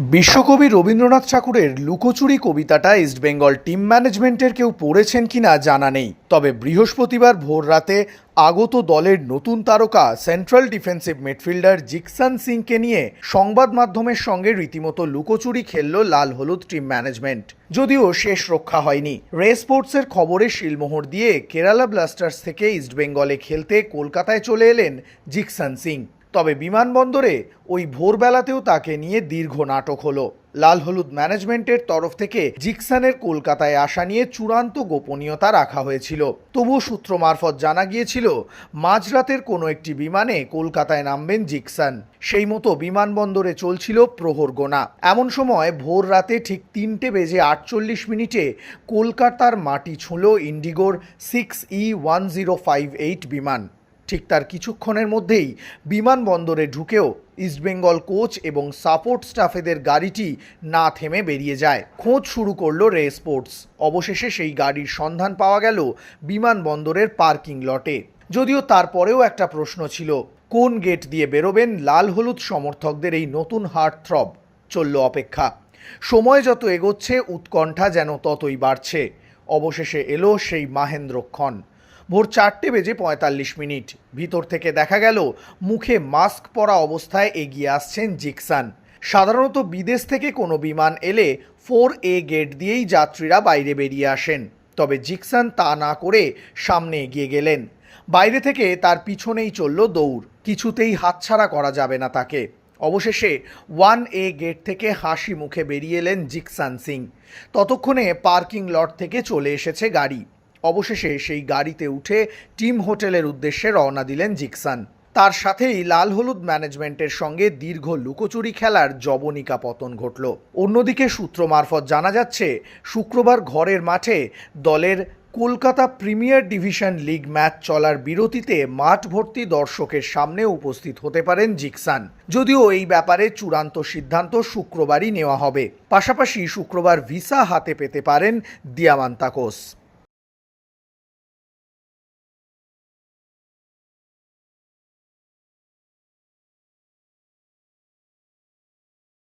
বিশ্বকবি রবীন্দ্রনাথ ঠাকুরের লুকোচুরি কবিতাটা ইস্টবেঙ্গল টিম ম্যানেজমেন্টের কেউ পড়েছেন কিনা জানা নেই। তবে বৃহস্পতিবার ভোর রাতে আগত দলের নতুন তারকা সেন্ট্রাল ডিফেন্সিভ মিডফিল্ডার জিকসান সিংকে নিয়ে সংবাদ মাধ্যমের সঙ্গে রীতিমতো লুকোচুরি খেলল লাল হলুদ টিম ম্যানেজমেন্ট যদিও শেষ রক্ষা হয়নি। রে স্পোর্টসের খবরে শিলমোহর দিয়ে কেরালা ব্লাস্টার্স থেকে ইস্টবেঙ্গলে খেলতে কলকাতায় চলে এলেন জিকসান সিং। তবে বিমানবন্দরে ওই ভোরবেলাতেও তাকে নিয়ে দীর্ঘ নাটক হলো। লাল হলুদ ম্যানেজমেন্টের তরফ থেকে জিকসানের কলকাতায় আসা নিয়ে চূড়ান্ত গোপনীয়তা রাখা হয়েছিল। তবুও সূত্র মারফত জানা গিয়েছিল, মাঝরাতের কোনো একটি বিমানে কলকাতায় নামবেন জিকসান। সেই মতো বিমানবন্দরে চলছিল প্রহর গোনা। এমন সময় ভোর রাতে ঠিক তিনটে বেজে আটচল্লিশ মিনিটে কলকাতার মাটি ছুঁল ইন্ডিগোর six E one zero five eight বিমান। ঠিক তার কিছুক্ষণের মধ্যেই বিমানবন্দরে ঢুকেও ইস্টবেঙ্গল কোচ এবং সাপোর্ট স্টাফেদের গাড়িটি না থেমে বেরিয়ে যায়। খোঁজ শুরু করল রে স্পোর্টস। অবশেষে সেই গাড়ির সন্ধান পাওয়া গেল বিমানবন্দরের পার্কিং লটে। যদিও তারপরেও একটা প্রশ্ন ছিল, কোন গেট দিয়ে বেরোবেন লাল হলুদ সমর্থকদের এই নতুন হার্ট থ্রব? চলল অপেক্ষা। সময় যত এগোচ্ছে, উৎকণ্ঠা যেন ততই বাড়ছে। অবশেষে এলো সেই মাহেন্দ্রক্ষণ। ভোর চারটে বেজে পঁয়তাল্লিশ মিনিট। ভিতর থেকে দেখা গেল, মুখে মাস্ক পরা অবস্থায় এগিয়ে আসছেন জিকসান। সাধারণত বিদেশ থেকে কোনো বিমান এলে ফোর এ গেট দিয়েই যাত্রীরা বাইরে বেরিয়ে আসেন। তবে জিকসান তা না করে সামনে এগিয়ে গেলেন। বাইরে থেকে তার পিছনেই চলল দৌড়। কিছুতেই হাতছাড়া করা যাবে না তাকে। অবশেষে ওয়ান এ গেট থেকে হাসি মুখে বেরিয়ে এলেন জিকসান সিং। ততক্ষণে পার্কিং লট থেকে চলে এসেছে গাড়ি। অবশেষে সেই গাড়িতে উঠে টিম হোটেলের উদ্দেশ্যে রওনা দিলেন জিকসান। তার সাথেই লাল হলুদ ম্যানেজমেন্টের সঙ্গে দীর্ঘ লুকোচুরি খেলার জবনিকা পতন ঘটল। অন্যদিকে সূত্র মারফত জানা যাচ্ছে, শুক্রবার ঘরের মাঠে দলের Kolkata premier division league match চলার বিরতিতে মাঠ ভর্তি দর্শকের সামনে উপস্থিত হতে পারেন জিকসান। যদিও এই ব্যাপারে চূড়ান্ত সিদ্ধান্ত শুক্রবারই নেওয়া হবে। পাশাপাশি শুক্রবার ভিসা হাতে পেতে পারেন দিয়ামান্তাকোস।